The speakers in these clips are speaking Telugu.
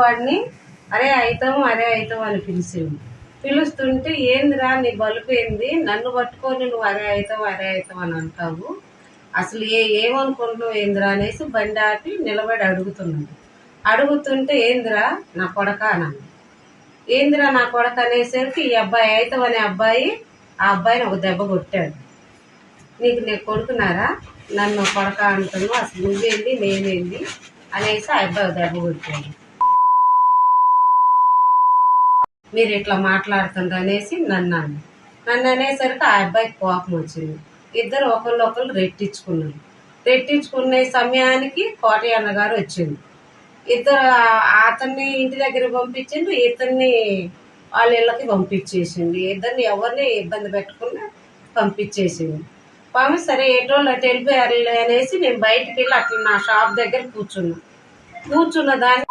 వాడిని అరే అవుతాం అరే అవుతాం అని పిలిచేవి పిలుస్తుంటే ఏందిరా నీ బలుపు ఏంది? నన్ను పట్టుకొని నువ్వు అరే అవుతావు అరే అవుతావు అని అంటావు. అసలు ఏ ఏమనుకుంటున్నావు ఏందిరా? అనేసి బండి ఆపి నిలబడి అడుగుతున్నాడు. అడుగుతుంటే ఏందిరా నా కొడక? అన్నాను ఏందిరా నా కొడక? అనేసరికి ఈ అబ్బాయి అవుతావు అనే అబ్బాయి ఆ అబ్బాయిని ఒక దెబ్బ కొట్టాడు. నీకు నేను కొడుకున్నారా? నన్ను కొడక అంటున్నావు. అసలు నువ్వేంది? నేనేంది? అనేసి ఆ అబ్బాయి ఒక దెబ్బ కొట్టాడు. మీరు ఇట్లా మాట్లాడుతుంది అనేసి నన్ను అన్న నన్ను అనేసరికి ఆ అబ్బాయికి కోపం వచ్చింది. ఇద్దరు ఒకళ్ళు ఒకళ్ళు రెట్టించుకున్నారు. రెట్టించుకునే సమయానికి కోటయ్య అన్నగారు వచ్చింది. ఇద్దరు అతన్ని ఇంటి దగ్గర పంపించిండు ఇతన్ని వాళ్ళ ఇళ్ళకి పంపించేసింది. ఇద్దరిని ఎవరిని ఇబ్బంది పెట్టకుండా పంపించేసింది. పాము సరే ఎటోళ్ళు అటు వెళ్ళిపోయారు అనేసి నేను బయటికి వెళ్ళి అట్లా నా షాప్ దగ్గర కూర్చున్నా. కూర్చున్న దాన్ని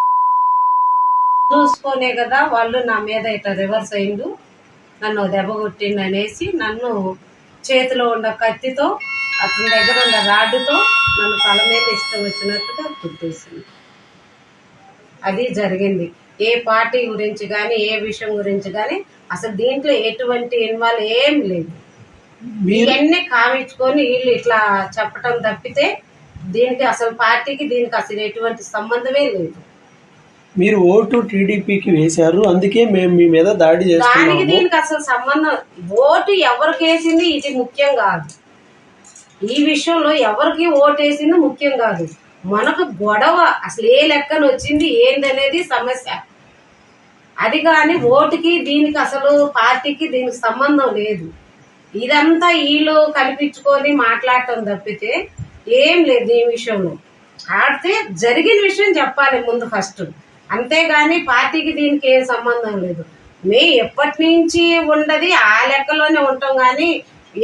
చూసుకొనే కదా వాళ్ళు నా మీద ఇట్లా రివర్స్ అయిండు. నన్ను దెబ్బ కొట్టిండు అనేసి నన్ను చేతిలో ఉన్న కత్తితో అతని దగ్గర ఉన్న రాడ్డుతో నన్ను తల మీద ఇష్టం వచ్చినట్టుగా కుట్టేసింది అది జరిగింది. ఏ పార్టీ గురించి కానీ ఏ విషయం గురించి కానీ అసలు దీంట్లో ఎటువంటి ఇన్వాల్వ్ ఏం లేదు. ఇవన్నీ కామించుకొని వీళ్ళు ఇట్లా చెప్పటం తప్పితే దీనికి అసలు పార్టీకి దీనికి అసలు ఎటువంటి సంబంధమే లేదు. మీరు ఓటు టీడీపీకి వేశారు అందుకే మేము మీ మీద దాడి దానికి చేస్తున్నాము. దీనికి అసలు సంబంధం ఓటు ఎవరికి వేసింది ఇది ముఖ్యం కాదు. ఈ విషయంలో ఎవరికి ఓటు వేసింది ముఖ్యం కాదు. మనకు గొడవ అసలు ఏ లెక్కన వచ్చింది ఏందనేది సమస్య. అది కానీ ఓటుకి దీనికి అసలు పార్టీకి దీనికి సంబంధం లేదు. ఇదంతా వీళ్ళు కల్పించుకొని మాట్లాడటం తప్పితే ఏం లేదు ఈ విషయంలో. ఆడితే జరిగిన విషయం చెప్పాలి ముందు ఫస్ట్. అంతేగాని పార్టీకి దీనికి ఏం సంబంధం లేదు. మే ఎప్పటి నుంచి ఉండది ఆ లెక్కలోనే ఉంటాం కానీ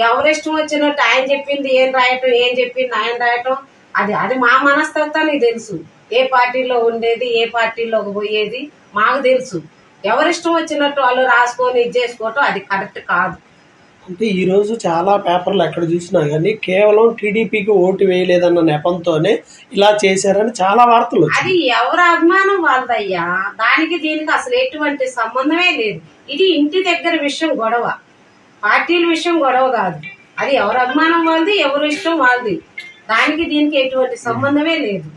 ఎవరిష్టం వచ్చినట్టు ఆయన చెప్పింది ఏం రాయటం ఏం చెప్పింది ఆయన రాయటం అది అది మా మనస్తత్వానికి తెలుసు. ఏ పార్టీలో ఉండేది ఏ పార్టీలోకి పోయేది మాకు తెలుసు. ఎవరిష్టం వచ్చినట్టు వాళ్ళు రాసుకొని ఇది చేసుకోవటం అది కరెక్ట్ కాదు. అంటే ఈ రోజు చాలా పేపర్లు ఎక్కడ చూసినా కానీ కేవలం టీడీపీకి ఓటు వేయలేదన్న నెపంతోనే ఇలా చేశారని చాలా వార్తలు అది ఎవరి అభిమానం వాళ్ళదయ్యా? దానికి దీనికి అసలు ఎటువంటి సంబంధమే లేదు. ఇది ఇంటి దగ్గర విషయం గొడవ. పార్టీల విషయం గొడవ కాదు. అది ఎవరి అభిమానం వాళ్ళది ఎవరి ఇష్టం వాళ్ళది. దానికి దీనికి ఎటువంటి సంబంధమే లేదు.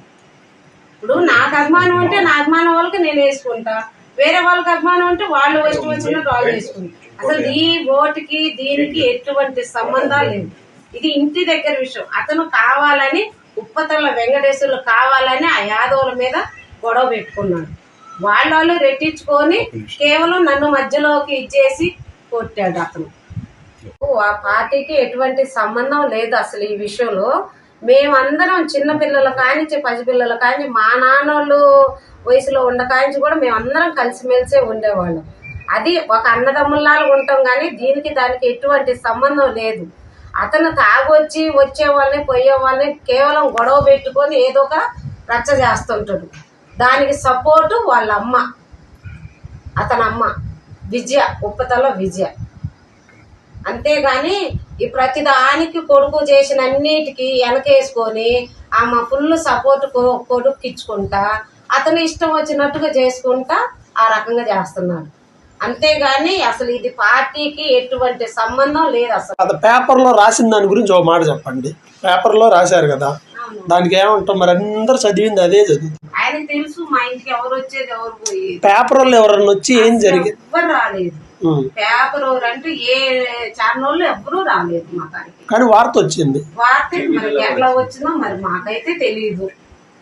ఇప్పుడు నాకు అభిమానం ఉంటే నా అభిమానం వాళ్ళకి నేను వేసుకుంటా. వేరే వాళ్ళకి అభిమానం ఉంటే వాళ్ళు ఇష్టం వచ్చినట్టు వాళ్ళు వేసుకుంటారు అసలు ఈ ఓటుకి దీనికి ఎటువంటి సంబంధాలు లేదు ఇది ఇంటి దగ్గర విషయం. అతను కావాలని ఉప్పతల వెంకటేశ్వర్లు కావాలని ఆ యాదవుల మీద గొడవ పెట్టుకున్నాడు. వాళ్ళ వాళ్ళు రెట్టించుకొని కేవలం నన్ను మధ్యలోకి ఇచ్చేసి కొట్టాడు అతను. ఆ పార్టీకి ఎటువంటి సంబంధం లేదు అసలు ఈ విషయంలో. మేమందరం చిన్న పిల్లల కానించి పసిపిల్లల కానించి మా నాన్నోళ్ళు వయసులో ఉండ కానించి కూడా మేమందరం కలిసిమెలిసే ఉండేవాళ్ళం. అది ఒక అన్నదమ్ముల్లాలు ఉంటాం కానీ దీనికి దానికి ఎటువంటి సంబంధం లేదు. అతను తాగొచ్చి వచ్చే వాళ్ళని పోయే వాళ్ళని కేవలం గొడవ పెట్టుకొని ఏదో ఒక రచ్చ చేస్తుంటాడు. దానికి సపోర్టు వాళ్ళ అమ్మ అతని అమ్మ విజయ. ఉప్పతల విజయ. అంతేగాని ఈ ప్రతి దానికి కొడుకు చేసిన అన్నిటికీ వెనకేసుకొని ఆమె ఫుల్ సపోర్ట్ కొడుకు ఇచ్చుకుంటా అతను ఇష్టం వచ్చినట్టుగా చేసుకుంటా ఆ రకంగా చేస్తున్నాడు. అంతేగాని అసలు ఇది పార్టీకి ఎటువంటి సంబంధం లేదు అసలు. అది పేపర్లో రాసిన దాని గురించి ఒక మాట చెప్పండి. పేపర్లో రాశారు కదా. అవును. దానికి ఏమంటాం మరి? అందరు చదివింది అదే చదువు. ఆయనకు తెలుసు మా ఇంటికి ఎవరు వచ్చేది ఎవరు పోయేది. పేపర్లో ఎవరన్నా వచ్చి ఏం జరిగింది ఎవ్వరు రాలేదు. పేపర్ అంటే ఏ ఛానల్ ఎవ్వరూ రాలేదు మా కాడికి. కానీ వార్త వచ్చింది. వార్త మరి ఎట్లా వచ్చిందో. మరి మాకైతే తెలియదు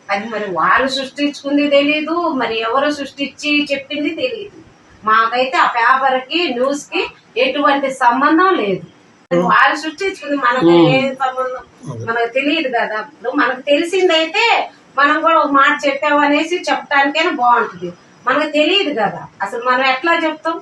అది మరి వాళ్ళు సృష్టించుకుంది తెలియదు మరి ఎవరు సృష్టించి చెప్పింది తెలియదు మాకైతే ఆ పేపర్కి న్యూస్కి ఎటువంటి సంబంధం లేదు. వాళ్ళు సృష్టించుకుంది మనకు ఏ సంబంధం మనకు తెలియదు కదా. ఇప్పుడు మనకు తెలిసిందైతే మనం కూడా ఒక మాట చెప్పామనేసి చెప్పడానికైనా బాగుంటుంది. మనకు తెలియదు కదా. అసలు మనం ఎట్లా చెప్తాం?